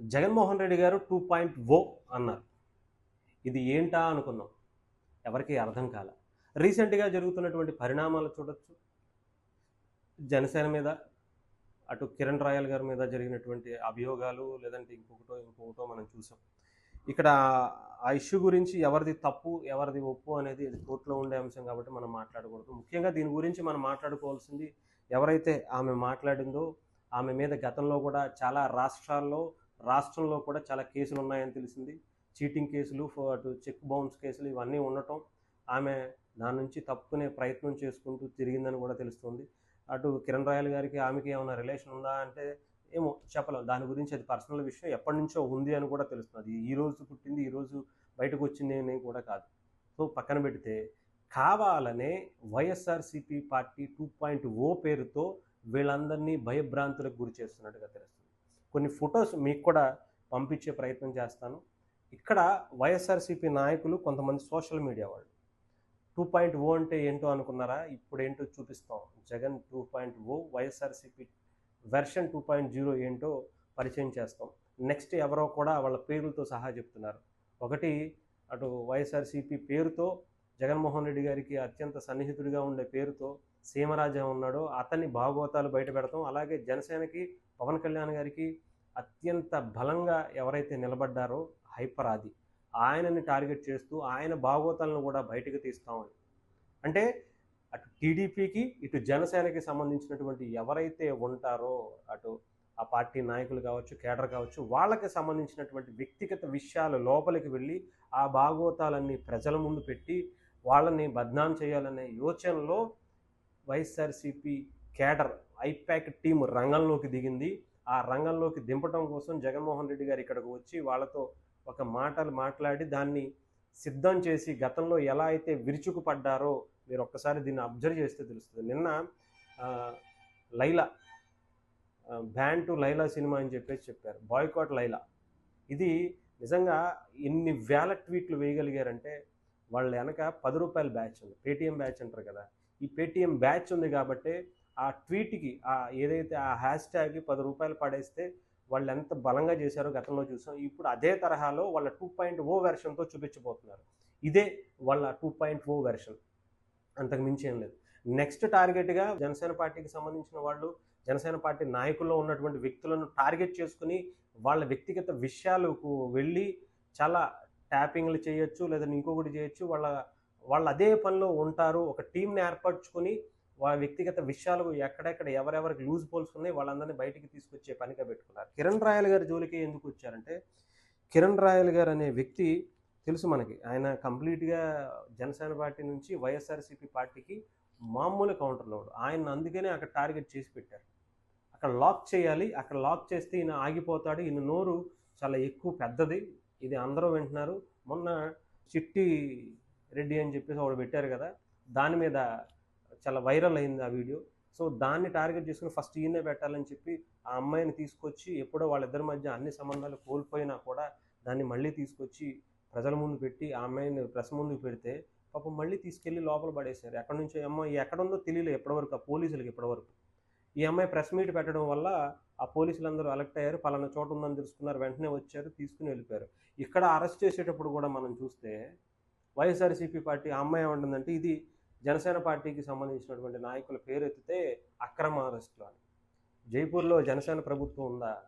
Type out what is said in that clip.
జగన్మోహన్ రెడ్డి గారు two point ఓ అన్నారు. ఇది ఏంటా అనుకున్నాం ఎవరికి అర్థం కాల. రీసెంట్గా జరుగుతున్నటువంటి పరిణామాలు చూడొచ్చు. జనసేన మీద అటు కిరణ్ రాయల్ గారి మీద జరిగినటువంటి అభియోగాలు లేదంటే ఇంకొకటో ఇంకొకటో మనం చూసాం. ఇక్కడ ఆ ఇష్యూ గురించి ఎవరిది తప్పు ఎవరిది ఒప్పు అనేది ఇది కోర్టులో ఉండే అంశం కాబట్టి మనం మాట్లాడకూడదు. ముఖ్యంగా దీని గురించి మనం మాట్లాడుకోవాల్సింది ఎవరైతే ఆమె మాట్లాడిందో ఆమె మీద గతంలో కూడా చాలా రాష్ట్రాల్లో రాష్ట్రంలో కూడా చాలా కేసులు ఉన్నాయని తెలిసింది. చీటింగ్ కేసులు అటు చెక్ బౌన్స్ కేసులు ఇవన్నీ ఉండటం ఆమె దాని నుంచి తప్పుకునే ప్రయత్నం చేసుకుంటూ తిరిగిందని కూడా తెలుస్తుంది. అటు కిరణ్ రాయల్ గారికి ఆమెకి ఏమైనా రిలేషన్ ఉందా అంటే ఏమో చెప్పలేం. దాని గురించి అది పర్సనల్ విషయం ఎప్పటి నుంచో ఉంది అని కూడా తెలుస్తుంది ఈ రోజు పుట్టింది ఈరోజు బయటకు వచ్చింది అని కూడా కాదు. సో పక్కన పెడితే కావాలనే YSRCP party two point O పేరుతో వీళ్ళందరినీ భయభ్రాంతులకు గురి చేస్తున్నట్టుగా తెలుస్తుంది. కొన్ని ఫొటోస్ మీకు కూడా పంపించే ప్రయత్నం చేస్తాను. ఇక్కడ వైఎస్ఆర్సీపీ నాయకులు కొంతమంది సోషల్ మీడియా వాళ్ళు. టూ పాయింట్ ఓ అంటే ఏంటో అనుకున్నారా? ఇప్పుడు ఏంటో చూపిస్తాం. Jagan two point O YSRCP version two point zero ఏంటో పరిచయం చేస్తాం. నెక్స్ట్ ఎవరో కూడా వాళ్ళ పేర్లతో సహా చెప్తున్నారు. ఒకటి అటు వైఎస్ఆర్సీపీ పేరుతో జగన్మోహన్ రెడ్డి గారికి అత్యంత సన్నిహితుడిగా ఉండే పేరుతో సీమరాజా ఉన్నాడో అతన్ని భాగవతాలు బయట పెడతాం. అలాగే జనసేనకి పవన్ కళ్యాణ్ గారికి అత్యంత బలంగా ఎవరైతే నిలబడ్డారో హైపర్ ఆది ఆయనని టార్గెట్ చేస్తూ ఆయన భాగోతాలను కూడా బయటకు తీస్తామని అంటే అటు టీడీపీకి ఇటు జనసేనకి సంబంధించినటువంటి ఎవరైతే ఉంటారో అటు ఆ పార్టీ నాయకులు కావచ్చు కేడర్ కావచ్చు వాళ్ళకి సంబంధించినటువంటి వ్యక్తిగత విషయాలు లోపలికి వెళ్ళి ఆ భాగవతాలన్నీ ప్రజల ముందు పెట్టి వాళ్ళని బద్నాం చేయాలనే యోచనలో వైఎస్ఆర్సీపీ కేడర్ ఐప్యాక్ టీం రంగంలోకి దిగింది. ఆ రంగంలోకి దింపడం కోసం జగన్మోహన్ రెడ్డి గారు ఇక్కడికి వచ్చి వాళ్ళతో ఒక మాటలు మాట్లాడి దాన్ని సిద్ధం చేసి గతంలో ఎలా అయితే విరుచుకుపడ్డారో మీరు ఒక్కసారి దీన్ని అబ్జర్వ్ చేస్తే తెలుస్తుంది. నిన్న Laila ban to Laila cinema అని చెప్పేసి చెప్పారు. బాయ్కాట్ లైలా. ఇది నిజంగా ఎన్ని వేల ట్వీట్లు వేయగలిగారంటే వాళ్ళ వెనక పది రూపాయల బ్యాచ్ ఉంది. పేటీఎం బ్యాచ్ అంటారు కదా. ఈ పేటీఎం బ్యాచ్ ఉంది కాబట్టి ఆ ట్వీట్కి ఆ ఏదైతే ఆ హ్యాష్ ట్యాగ్కి పది రూపాయలు పడేస్తే వాళ్ళు ఎంత బలంగా చేశారో గతంలో చూసాం. ఇప్పుడు అదే తరహాలో వాళ్ళ టూ పాయింట్ ఓ వెర్షన్తో చూపించబోతున్నారు. ఇదే వాళ్ళ టూ పాయింట్ ఓ వెర్షన్. అంతకు మించి ఏం లేదు. నెక్స్ట్ టార్గెట్గా జనసేన పార్టీకి సంబంధించిన వాళ్ళు జనసేన పార్టీ నాయకుల్లో ఉన్నటువంటి వ్యక్తులను టార్గెట్ చేసుకుని వాళ్ళ వ్యక్తిగత విషయాలకు వెళ్ళి చాలా ట్యాపింగ్లు చేయొచ్చు లేదా ఇంకొకటి చేయొచ్చు. వాళ్ళ వాళ్ళు అదే పనిలో ఉంటారు. ఒక టీంని ఏర్పరచుకొని వాళ్ళ వ్యక్తిగత విషయాలు ఎక్కడెక్కడ ఎవరెవరికి లూజ్ పోల్స్ ఉన్నాయి వాళ్ళందరినీ బయటికి తీసుకొచ్చే పనిగా పెట్టుకున్నారు. కిరణ్ రాయల్ గారి జోలికి ఎందుకు వచ్చారంటే కిరణ్ రాయల్ గారు అనే వ్యక్తి తెలుసు మనకి. ఆయన కంప్లీట్గా జనసేన పార్టీ నుంచి వైఎస్ఆర్సీపీ పార్టీకి మామూలు కౌంటర్లో ఆయన అందుకనే అక్కడ టార్గెట్ చేసి పెట్టారు. అక్కడ లాక్ చేయాలి అక్కడ లాక్ చేస్తే ఈయన ఆగిపోతాడు ఈయన నోరు చాలా ఎక్కువ పెద్దది. ఇది అందరూ వింటున్నారు. మొన్న చిట్టి రెడ్డి అని చెప్పేసి ఒకడు పెట్టారు కదా దాని మీద చాలా వైరల్ అయింది ఆ వీడియో. సో దాన్ని టార్గెట్ చేసుకుని ఫస్ట్ ఈయనే పెట్టాలని చెప్పి ఆ అమ్మాయిని తీసుకొచ్చి ఎప్పుడో వాళ్ళిద్దరి మధ్య అన్ని సంబంధాలు కోల్పోయినా కూడా దాన్ని మళ్ళీ తీసుకొచ్చి ప్రజల ముందు పెట్టి ఆ అమ్మాయిని ప్రెస్ ముందుకు పెడితే పాపం మళ్ళీ తీసుకెళ్ళి లోపల పడేశారు. ఎక్కడి నుంచి అమ్మాయి ఎక్కడుందో తెలియలేదు ఎప్పటివరకు ఆ పోలీసులకు ఇప్పటివరకు ఈ అమ్మాయి ప్రెస్ మీట్ పెట్టడం వల్ల ఆ పోలీసులు అందరూ అలెక్ట్ అయ్యారు. పలానా చోట ఉందని తెలుసుకున్నారు. వెంటనే వచ్చారు తీసుకుని వెళ్ళిపోయారు. ఇక్కడ అరెస్ట్ చేసేటప్పుడు కూడా మనం చూస్తే వైఎస్ఆర్సీపీ పార్టీ ఆ అమ్మాయి ఏమంటుందంటే ఇది జనసేన పార్టీకి సంబంధించినటువంటి నాయకుల పేరు ఎత్తితే అక్రమ అరెస్టులు అని. జైపూర్లో జనసేన ప్రభుత్వం ఉందా?